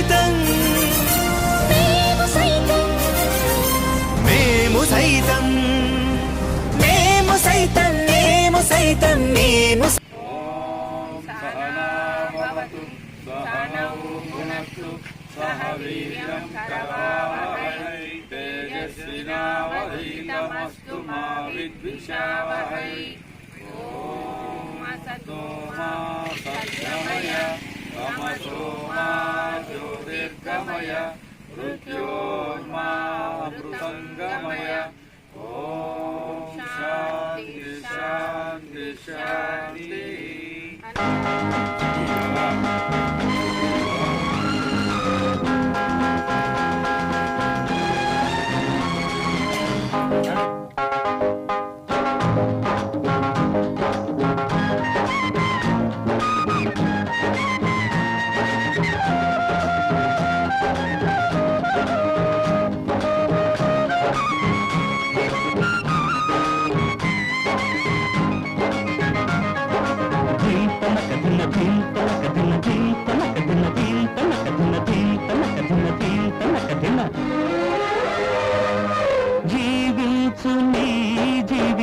సైతం. మేము సైతం. మేము సైతం. మేము సైతం మేము సైతం సత్యమయ తమసో మా ज्योतिर्गमय मृत्योर्मा मृतङ्गमय ॐ शान्ति शान्ति शान्तिः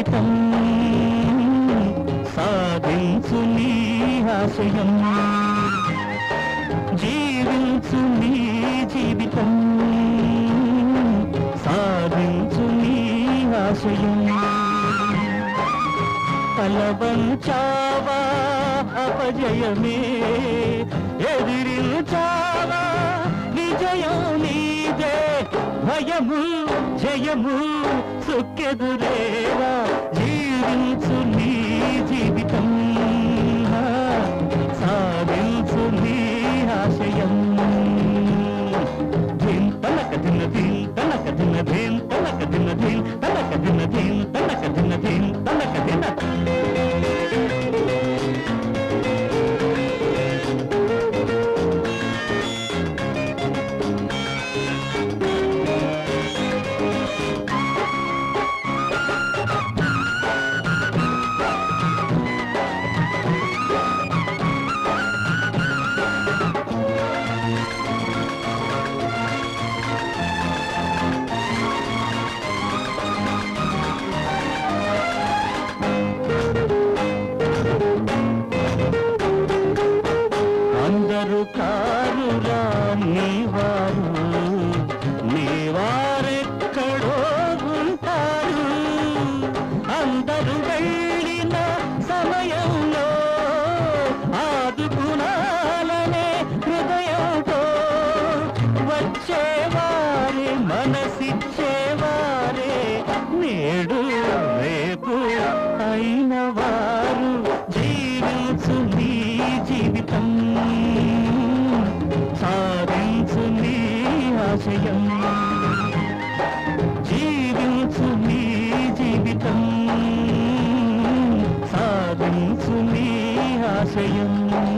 జీవితం సాధించు నీ ఆశయం. జీవించు నీ జీవితం. సాధించు నీ ఆశయం. తలవంచావా అపజయమే. ఎదిరించావా విజయం నీదే. భయము జయము సుఖ్యదురేవా జీవించు నీ మనసిచ్చేవారే నేడు రేపు అయిన వారు జీవించు నీ జీవితం. సాధించు నీ ఆశయం. జీవించు నీ జీవితం. సాధించు నీ ఆశయం.